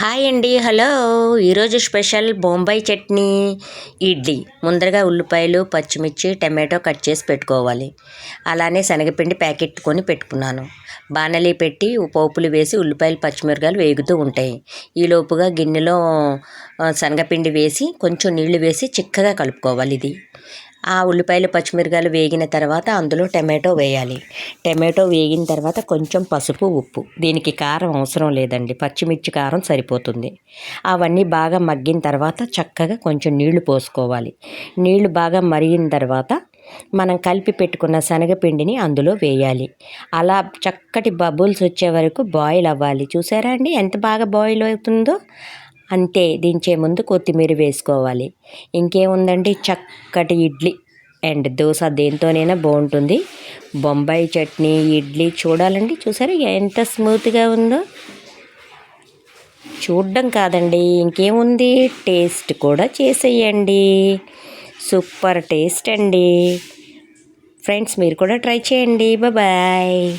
Hi అండి hello. ఈరోజు special Bombay chutney idli. ముందరగా ఉల్లిపాయలు పచ్చిమిర్చి టమాటో కట్ చేసి పెట్టుకోవాలి. అలానే శనగపిండి ప్యాకెట్ కొని పెట్టుకున్నాను. బాణలి పెట్టి పోపులు వేసి ఉల్లిపాయలు పచ్చిమిరకాయలు వేగుతూ ఉంటాయి. ఈ లోపుగా గిన్నెలో శనగపిండి వేసి కొంచెం నీళ్ళు వేసి చిక్కగా కలుపుకోవాలి ఇది. ఆ ఉల్లిపాయలు పచ్చిమిరకాయలు వేగిన తర్వాత అందులో టమాటో వేయాలి. టమాటో వేగిన తర్వాత కొంచెం పసుపు ఉప్పు. దీనికి కారం అవసరం లేదండి. పచ్చిమిర్చి కారం సరిపోతుంది. అవన్నీ బాగా మగ్గిన తర్వాత చక్కగా కొంచెం నీళ్ళు పోసుకోవాలి. నీళ్ళు బాగా మరిగిన తర్వాత మనం కలిపి పెట్టుకున్న శనగపిండిని అందులో వేయాలి. అలా చక్కటి బబుల్స్ వచ్చే వరకు బాయిల్ అవ్వాలి. చూసారా అండి? ఎంత బాగా బాయిల్ అవుతుందో? అంతే దించే ముందు కొత్తిమీర వేసుకోవాలి. ఇంకేముందండి? చక్కటి ఇడ్లీ. అండ్ దోశ దేంతోనైనా బాగుంటుంది బొంబాయి చట్నీ ఇడ్లీ చూడాలండి. చూసారా ఎంత స్మూత్గా ఉందో? చూడడం కాదండి. ఇంకేముంది? టేస్ట్ కూడా చేసేయండి. సూపర్ టేస్ట్ అండి. ఫ్రెండ్స్ మీరు కూడా ట్రై చేయండి. బాయ్.